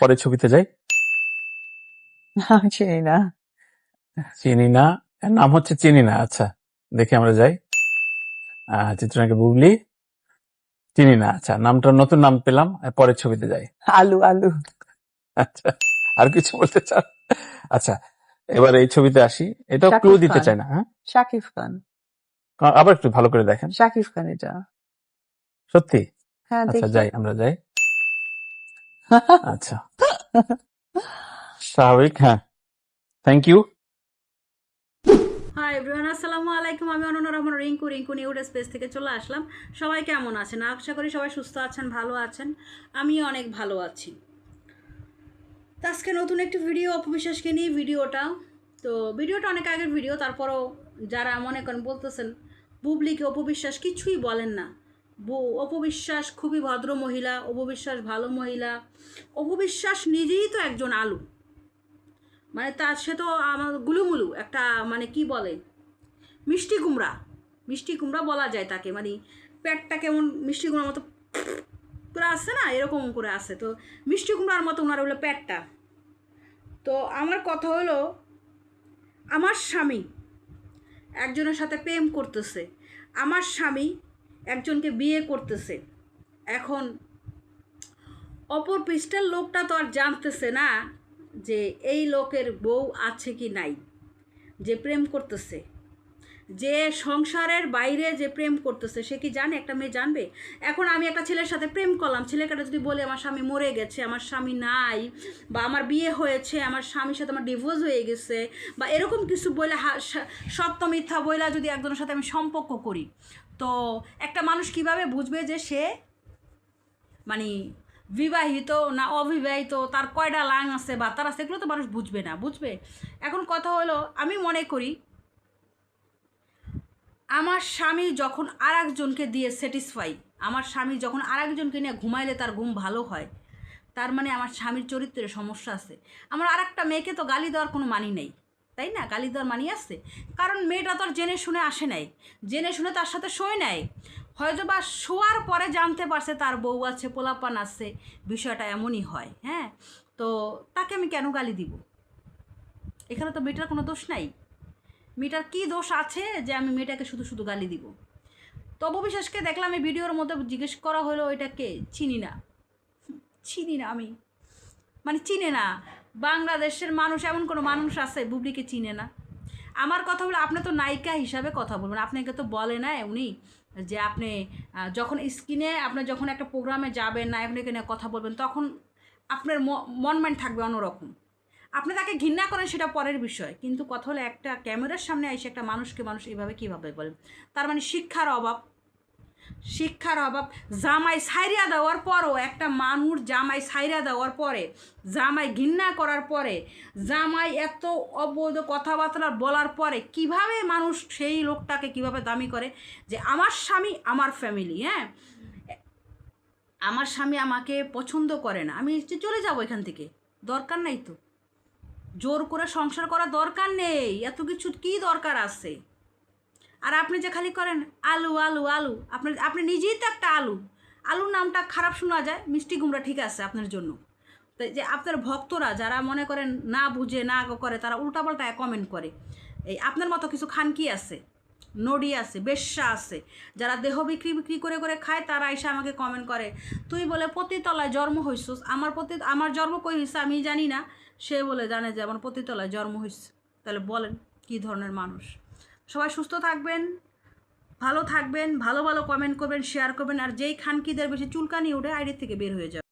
পরের ছবিতে যাই? চিনি না। চিনি না? এর নাম হচ্ছে চিনি না আচ্ছা। দেখি আমরা যাই। আহ, চিত্রনায়িকা বুবলি। চিনি না আচ্ছা। নামটা নতুন নাম পেলাম পরের ছবিতে যাই। আলু আলু। আচ্ছা আর কিছু বলতে চান আচ্ছা এবার এই ছবিতে আসি। এটা ক্লু দিতে। চাই না হ্যাঁ? শাকিব খান। আবার একটু ভালো করে দেখেন। শাকিব খান এটা। সত্যি? হ্যাঁ আচ্ছা যাই আমরা যাই। আচ্ছা। স্বাভাবিক হ্যাঁ। থ্যাংক ইউ হাই এভরিওয়ান আসসালামু আলাইকুম। আমি অনন্য রহমান, রিঙ্কু রিঙ্কু নিউড স্পেস থেকে চলে আসলাম। সবাই কেমন আছেন? আশা করি সবাই সুস্থ আছেন, ভালো আছেন। আমিও অনেক ভালো আছি। আজকে নতুন একটি ভিডিও, অপবিশ্বাসকে নিয়ে ভিডিওটা। তো ভিডিওটা অনেক আগের ভিডিও, তারপরও যারা মনে করেন বলতেছেন বুবলিকে অপবিশ্বাস কিছুই বলেন না। অপবিশ্বাস, খুবই ভদ্র মহিলা, অপবিশ্বাস ভালো মহিলা। অপবিশ্বাস নিজেই তো একজন আলু। মানে তার, সে তো আমার গুলুমুলু, একটা মানে কি বলে? মিষ্টি কুমড়া। মিষ্টি কুমড়া বলা যায় তাকে। মানে পেটটা কেমন মিষ্টি কুমড়ার মতো করে আসছে না? এরকম করে আসে তো মিষ্টি কুমড়ার মতো ওনার হলো পেটটা। তো আমার কথা হলো, আমার স্বামী একজনের সাথে প্রেম করতেছে। আমার স্বামী একজনকে বিয়ে করতেছে। এখন অপর পৃষ্ঠের লোকটা তো আর জানতেছে না যে এই লোকের বউ আছে কি নাই, যে প্রেম করতেছে। যে সংসারের বাইরে যে প্রেম করতেছে, সে কি জানে? একটা মেয়ে জানবে? এখন আমি একটা ছেলের সাথে প্রেম করলাম ছেলেটা যদি বলে, আমার স্বামী মরে গেছে, আমার স্বামী নাই, বা আমার বিয়ে হয়েছে, আমার স্বামীর সাথে আমার ডিভোর্স হয়ে গেছে, বা এরকম কিছু বলে সত্য মিথ্যা বইলা যদি একজনের সাথে আমি সম্পর্ক করি, তো একটা মানুষ কীভাবে বুঝবে যে সে মানে বিবাহিত না অবিবাহিত, তার কয়টা লাং আছে বা তার আছে, এগুলো তো মানুষ বুঝবে না, বুঝবে? এখন কথা হলো, আমি মনে করি আমার স্বামী যখন আর একজনকে দিয়ে স্যাটিসফাই আমার স্বামী যখন আর একজনকে নিয়ে ঘুমাইলে তার ঘুম ভালো হয়, তার মানে আমার স্বামীর চরিত্রে সমস্যা আছে। আমার আর একটা মেয়েকে তো গালি দেওয়ার কোনো মানি নেই, তাই না? গালি দেওয়ার মানি আছে। কারণ মেয়েটা তো আর জেনে শুনে আসে নাই, জেনে শুনে তার সাথে শোয় নাই। হয়তো বা শোয়ার পরে জানতে পারছে তার বউ আছে, পোলাপান আছে, বিষয়টা এমনই হয় হ্যাঁ? তো তাকে আমি কেন গালি দিব? এখানে তো মেয়েটার কোনো দোষ নাই। মেয়েটার কী দোষ আছে যে আমি মেয়েটাকে শুধু শুধু গালি দিব? তবু বিশ্বাসকে দেখলাম এই ভিডিওর মধ্যে জিজ্ঞেস করা হলো এটাকে চিনি না। চিনি না আমি। মানে চিনে না। বাংলাদেশের মানুষ, এমন কোনো মানুষ আছে, বুবলিকে চিনে না। আমার কথা হলো আপনি তো নায়িকা হিসাবে কথা বলবেন। আপনাকে তো বলে না উনি যে আপনি যখন স্ক্রিনে আপনি যখন একটা প্রোগ্রামে যাবেন নায়ককে নিয়ে কথা বলবেন, তখন আপনার মন মাইন্ড থাকবে অন্যরকম। আপনি তাকে ঘৃণা করেন সেটা পরের বিষয়। কিন্তু কথা হলো একটা ক্যামেরার সামনে এসে একটা মানুষকে মানুষ এভাবে কীভাবে বলেন তার মানে শিক্ষার অভাব। শিক্ষার অভাব। জামাই সাইরিয়া দেওয়ার পরও একটা মানুষ জামাই সাইরিয়া দেওয়ার পরে, জামাই ঘৃণা করার পরে, জামাই এত অবৈধ কথাবার্তা বলার পরে কীভাবে মানুষ সেই লোকটাকে কীভাবে দামি করে? যে আমার স্বামী আমার ফ্যামিলি হ্যাঁ? আমার স্বামী আমাকে পছন্দ করে না। আমি চলে যাব এখান থেকে। দরকার নাই তো। জোর করে সংসার করা দরকার নেই। এত কিছু কি দরকার আছে? আর আপনি যে খালি করেন, আলু আলু আলু। আপনার আপনি নিজেই তো একটা আলু। আলুর নামটা খারাপ শোনা যায়, মিষ্টি কুমড়া ঠিক আছে আপনার জন্য। তো যে আপনার ভক্তরা যারা মনে করেন না বুঝে, না করে, তারা উল্টাপাল্টা কমেন্ট করে। এই আপনার মতো কিছু খানকি আছে, নড়ি আছে, বেশ্যা আছে, যারা দেহ বিক্রি বিক্রি করে করে খায়, তারা এসে আমাকে কমেন্ট করে, তুই বলে পতিতলায় জন্ম হইছিস আমার প্রতি আমার জন্ম কই হয়েছে আমি জানি না। সে বলে জানে যে আমার পতিতলায় জন্ম হয়েছে তাহলে বলেন, কি ধরনের মানুষ? সবাই সুস্থ থাকবেন, ভালো থাকবেন, ভালো ভালো কমেন্ট করবেন শেয়ার করবেন, আর যেই খানকিদের বেশি চুলকানি উঠে আইডির থেকে বের হয়ে যাবে